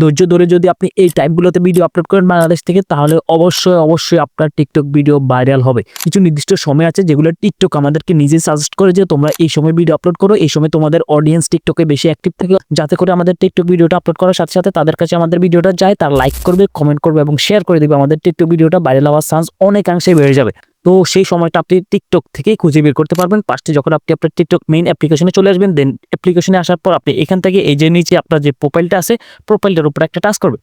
ধৈর্য ধরে যদি আপনি এই টাইপগুলোতে ভিডিও আপলোড করেন বাংলাদেশ থেকে, তাহলে অবশ্যই অবশ্যই আপনার টিকটক ভিডিও ভাইরাল হবে। কিছু নির্দিষ্ট সময় আছে যেগুলো টিকটক আমাদেরকে নিজে সাজেস্ট করে যে তোমরা এই সময় ভিডিও আপলোড করো, এই সময় তোমাদের অডিয়েন্স টিকটকে বেশি অ্যাক্টিভ থাকে, যাতে করে আমাদের টিকটক ভিডিওটা আপলোড করার সাথে সাথে তাদের কাছে আমাদের ভিডিওটা যায়, তার লাইক করবে কমেন্ট করবে এবং শেয়ার করে দেবে। আমাদের টিকটক ভিডিওটা ভাইরাল হওয়ার চান্স অনেকাংশে বেড়ে যাবে। তো সেই সময়টা আপনি টিকটক থেকেই খুঁজে বের করতে পারবেন। পাশে যখন আপনি আপনার টিকটক মেইন অ্যাপ্লিকেশনে চলে আসবেন দেন অ্যাপ্লিকেশনে আসার পর আপনি এখান থেকে এই যে নিচে আপনার যে প্রোফাইলটা আছে প্রোফাইলটার উপর একটা টাচ করবেন।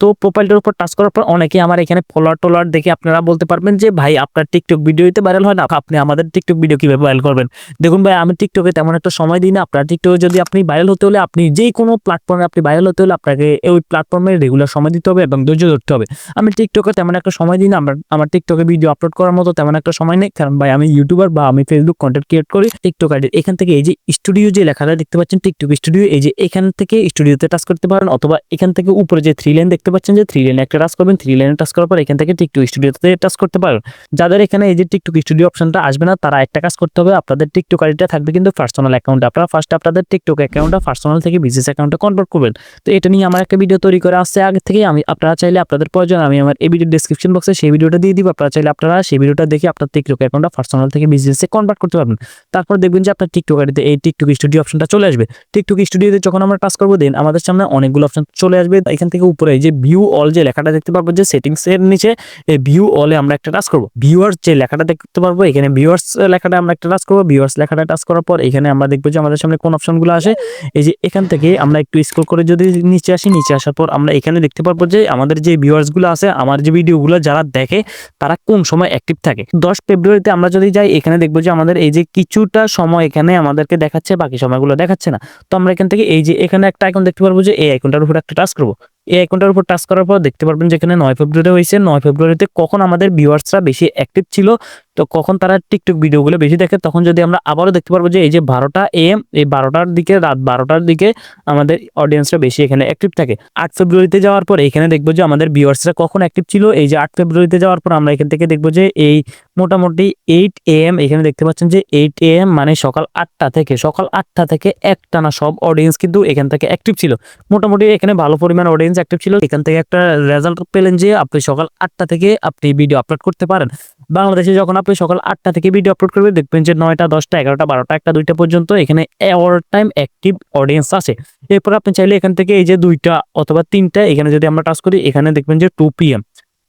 তো প্রোফাইলটার উপর টাচ করার পর অনেকে আমার এখানে ফলোয়ার টোলার দেখে আপনারা বলতে পারবেন যে, ভাই, আপনার টিকটক ভিডিওতে ভাইরাল হয় না? আপনি আমাদের টিকটক ভিডিও কীভাবে ভাইরাল করবেন? দেখুন ভাই, আমি টিকটকে তেমন একটা সময় দিই না। আপনার টিকটকে যদি আপনি ভাইরাল হতে হলে আপনি যেই কোনো প্ল্যাটফর্মে আপনি ভাইরাল হতে হলে আপনাকে ওই প্ল্যাটফর্মে রেগুলার সময় দিতে হবে এবং ধৈর্য ধরতে হবে। আমি টিকটকে তেমন একটা সময় দিই না। আমার আমার টিকটকে ভিডিও আপলোড করার মতো তেমন একটা সময় নেই। কারণ ভাই, আমি ইউটিউবার বা আমি ফেসবুক কন্টেন্ট ক্রিয়েট করি টিকটক আইডির এখান থেকে এই যে স্টুডিও যে লেখাটা দেখতে পাচ্ছেন টিকটক স্টুডিও এই যে এখান থেকে স্টুডিওতে টাচ করতে পারেন অথবা এখান থেকে উপরে যে থ্রি লাইন দেখতে পাচ্ছেন যে থ্রি লাইনে একটা টাচ করবেন থ্রি লাইনে টাচ করার পর এখান থেকে টিকটক স্টুডিওতে টাচ করতে পারেন যাদের এখানে এই যে টিকটক স্টুডিও অপশনটা আসবে না, তারা একটা কাজ করতে হবে, আপনাদের টিকটক আইডিটা থাকবে কিন্তু পার্সোনাল অ্যাকাউন্টে আপনারা ফার্স্ট আপনাদের টিকটক অ্যাকাউন্টটা পার্সোনাল থেকে বিজনেস অ্যাকাউন্টে কনভার্ট করবেন। তো এটা নিয়ে আমার একটা ভিডিও তৈরি করা আসছে আগে থেকে আমি, আপনারা চাইলে আপনাদের প্রয়োজন, আমি আমার এই ভিডিও ডিসক্রিপশন বক্সে সেই ভিডিওটা দিয়ে দিব। আপনারা চাইলে আপনারা সেই ভিডিওটা দেখে আপনার টিকটক অ্যাকাউন্টটা পার্সোনাল থেকে বিজনেসে কনভার্ট করতে পারবেন। তারপর দেখবেন যে আপনার টিকটক আইডিতে এই টিকটক স্টুডিও অপশনটা চলে আসবে। টিকটক স্টুডিওতে যখন আমরা টাচ করব দেন আমাদের সামনে অনেকগুলো অপশন চলে আসবে। এখান থেকে উপরে যে ভিউ অল যে লেখাটা দেখতে পারব যে সেটিংস এর নিচে, এই ভিউ অলে আমরা একটা টাচ করব। ভিউয়ার্স যে লেখাটা দেখতে পারব, এখানে ভিউয়ার্স লেখাটা আমরা একটা টাচ করব। ভিউয়ার্স লেখাটা টাচ করার পর এখানে আমরা দেখব যে আমাদের সামনে কোন অপশনগুলো আসে। এই যে এখান থেকে আমরা একটু স্ক্রল করে যদি নিচে আসি, নিচে আসার পর আমরা এখানে দেখতে পারব যে আমাদের যে ভিউয়ার্সগুলো আছে, আমার যে ভিডিওগুলো যারা দেখে, তারা কোন সময় অ্যাক্টিভ থাকে। দশ ফেব্রুয়ারিতে আমরা যদি যাই, এখানে দেখব যে আমাদের এই যে কিছুটা সময় এখানে আমাদেরকে দেখাচ্ছে, বাকি সময়গুলো দেখাচ্ছে না। তো আমরা এখান থেকে এই যে এখানে একটা আইকন দেখতে পারব যে, এই আইকনটার উপর একটা টাচ করব। এই আইকনটার উপর টাচ করার পর দেখতে পারবেন যেখানে নয় ফেব্রুয়ারি হয়েছে। নয় ফেব্রুয়ারিতে কখন আমাদের ভিউয়ার্সরা বেশি অ্যাক্টিভ ছিল তো কখন তারা টিকটক ভিডিওগুলো বেশি দেখে, তখন যদি আমরা আবারও দেখতে পারব যে এই যে বারোটা এম এই বারোটার দিকে, রাত বারোটার দিকে আমাদের অডিয়েন্সরা বেশি এখানে অ্যাক্টিভ থাকে। আট ফেব্রুয়ারিতে যাওয়ার পর এখানে দেখব যে আমাদের ভিউয়ার্সরা কখন অ্যাক্টিভ ছিল। এই যে আট ফেব্রুয়ারিতে যাওয়ার পর আমরা এখান থেকে দেখব যে এই মোটামুটি এইট এম এখানে দেখতে পাচ্ছেন যে এইট এম মানে সকাল আটটা থেকে, সকাল আটটা থেকে একটানা সব অডিয়েন্স কিন্তু এখান থেকে অ্যাক্টিভ ছিল। মোটামুটি এখানে ভালো পরিমাণ অডিয়েন্স অ্যাক্টিভ ছিল। এখান থেকে একটা রেজাল্ট পেলেন যে আপনি সকাল আটটা থেকে আপনি ভিডিও আপলোড করতে পারেন। বাংলাদেশে যখন আপনি সকাল আটটা থেকে ভিডিও আপলোড করবে, দেখবেন যে নয়টা, দশটা, এগারোটা, বারোটা, একটা দুইটা পর্যন্ত এখানে অল টাইম অ্যাক্টিভ অডিয়েন্স আসে এরপর আপনি চাইলে এখান থেকে এই যে দুইটা অথবা তিনটা এখানে যদি আমরা টাচ করি, এখানে দেখবেন যে টু পিএম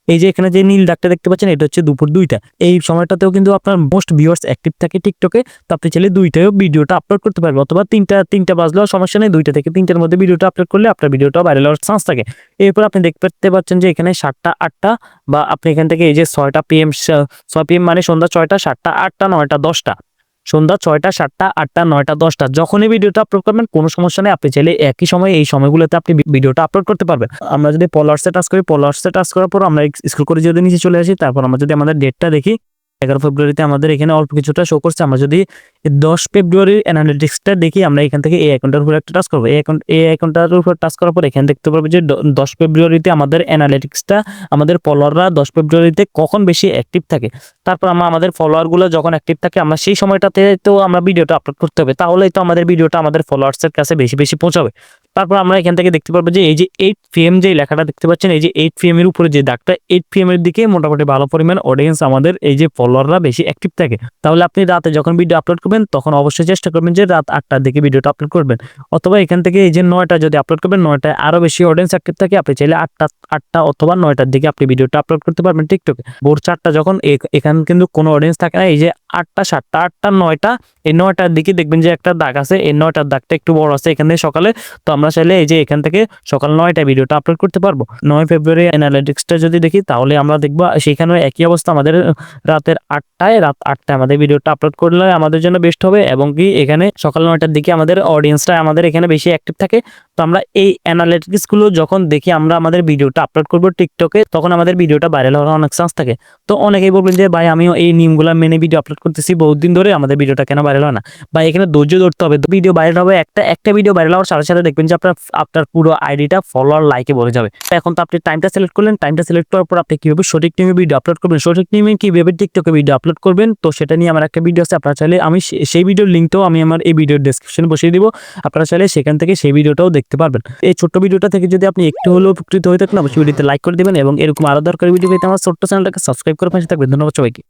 এই যে এখানে যে নীল ডাকটা দেখতে পাচ্ছেন, এটা হচ্ছে দুপুর দুইটা। এই সময়টাতেও কিন্তু আপনার মোস্ট ভিউয়ার্স অ্যাক্টিভ থাকে টিকটকে তো আপনি চাইলে দুইটাও ভিডিওটা আপলোড করতে পারবেন। অথবা তিনটা তিনটা বাজলেও সমস্যা নেই, দুইটা থেকে তিনটার মধ্যে ভিডিওটা আপলোড করলে আপনার ভিডিওটা ভাইরাল হওয়ার চান্স থাকে। এরপর আপনি দেখতে পাচ্ছেন যে এখানে সাতটা, আটটা বা আপনি এখান থেকে এই যে ছয়টা পিএম ছয় পিএম মানে সন্ধ্যা ছয়টা, সাতটা, আটটা, নয়টা, দশটা। সন্ধ্যা ছয়টা, সাতটা, আটটা, নয়টা, দশটা। যখনই ভিডিওটা আপলোড করবেন, কোনো সমস্যা নেই। আপনি চাইলে একই সময় এই সময়গুলোতে আপনি ভিডিওটা আপলোড করতে পারবেন। আমরা যদি পলার্সে টাচ করি পলার্সে টাচ করার পর আমরা স্কুল করে যদি নিচে চলে আসি, তারপর আমরা যদি আমাদের ডেটটা দেখি এগারো ফেব্রুয়ারিতে আমাদের এখানে অল্প কিছুটা শো করছে। আমরা যদি দশ ফেব্রুয়ারির অ্যানালিটিক্সটা দেখি, আমরা এখান থেকে এই অ্যাকাউন্টের উপর একটা টাচ করব। এই অ্যাকাউন্ট এই অ্যাকাউন্টটার উপর টাচ করার পর এখানে দেখতে পারব যে দশ ফেব্রুয়ারিতে আমাদের অ্যানালিটিক্সটা আমাদের ফলোয়াররা দশ ফেব্রুয়ারিতে কখন বেশি অ্যাক্টিভ থাকে? তারপর আমরা, আমাদের ফলোয়ারগুলো যখন অ্যাক্টিভ থাকে, আমরা সেই সময়টাতে তো আমরা ভিডিওটা আপলোড করতে হবে। তাহলেই তো আমাদের ভিডিওটা আমাদের ফলোয়ার্সের কাছে বেশি বেশি পৌঁছাবে। তারপর আমরা এখান থেকে দেখতে পারব যে এই যে এইট পিএম যে লেখাটা দেখতে পাচ্ছেন, এই যে এইট পিএম এর উপরে যে দাগটা এইট পিএম এর দিকে মোটামুটি ভালো পরিমাণ অডিয়েন্স আমাদের এই যে ফলোয়াররা বেশি অ্যাক্টিভ থাকে। তাহলে আপনি রাতে যখন ভিডিও আপলোড করবেন, তখন অবশ্যই চেষ্টা করবেন যে রাত আটটার দিকে ভিডিওটা আপলোড করবেন। অথবা এখান থেকে এই যে নয়টা যদি আপলোড করবেন, নয়টায় আরও বেশি অডিয়েন্স অ্যাক্টিভ থাকে, আপনি চাইলে আটটা আটটা অথবা নয়টার দিকে আপনি ভিডিওটা আপলোড করতে পারবেন টিকটকে ভোর চারটা যখন এখানে কিন্তু কোনো অডিয়েন্স থাকে না, এই যে আটটা, সাতটা, আটটা, নয়টা, এই নয়টার দিকে দেখবেন যে একটা দাগ আছে, এই নয়টার দাগটা একটু বড় আছে এখানে সকালে। তো আমরা চাইলে এই যে এখান থেকে সকাল নয়টায় ভিডিওটা আপলোড করতে পারব। নয় ফেব্রুয়ারি অ্যানালিটিক্সটা যদি দেখি, তাহলে আমরা দেখব সেখানে একই অবস্থা আমাদের রাতের আটটায়, রাত আটটায় আমাদের ভিডিওটা আপলোড করলে আমাদের জন্য বেস্ট হবে এবং কি এখানে সকাল নয়টার দিকে আমাদের অডিয়েন্সটা আমাদের এখানে বেশি অ্যাক্টিভ থাকে। তো আমরা এই অ্যানালিটিক্সগুলো যখন দেখি, আমরা আমাদের ভিডিওটা আপলোড করব টিকটকে তখন আমাদের ভিডিওটা ভাইরাল হওয়ার অনেক চান্স থাকে। তো অনেকেই বলবেন যে, ভাই, আমিও এই নিয়মগুলো মেনে ভিডিও আপলোড করতেছি বহুত দিন ধরে আমাদের ভিডিওটা কেন ভাইরাল হয় না? বা এখানে ধৈর্য ধরতে হবে। ভিডিও ভাইরাল হবে, একটা একটা ভিডিও ভাইরাল হওয়ার সাথে সাথে দেখবেন যে আপনার আপনার পুরো আইডিটা ফলোয়ার লাইকে ভরে যাবে। এখন তো আপনি টাইমটা সিলেক্ট করলেন টাইমটা সিলেক্ট করার পর আপনি কীভাবে সঠিক টাইমে ভিডিও আপলোড করবেন? সঠিক টাইমে কীভাবে টিকটকে ভিডিও আপলোড করবেন? তো সেটা নিয়ে আমার একটা ভিডিও আছে, আপনারা চাইলে আমি সেই ভিডিওর লিঙ্কটাও আমি আমার এই ভিডিওর ডেসক্রিপশনে বসিয়ে দিব। আপনারা চাইলে সেখান থেকে সেই ভিডিওটাও দেখতে পারবেন। এই ছোট্ট ভিডিওটা থেকে যদি আপনি একটু হলেও উপকৃত হয়ে থাকেন, অবশ্যই ভিডিওতে লাইক করে দেবেন এবং এরকম আরও দরকারি ভিডিও পেতে আমার ছোট্ট চ্যানেলটাকে সাবস্ক্রাইব করে পাশে থাকবেন। ধন্যবাদ সবাইকে।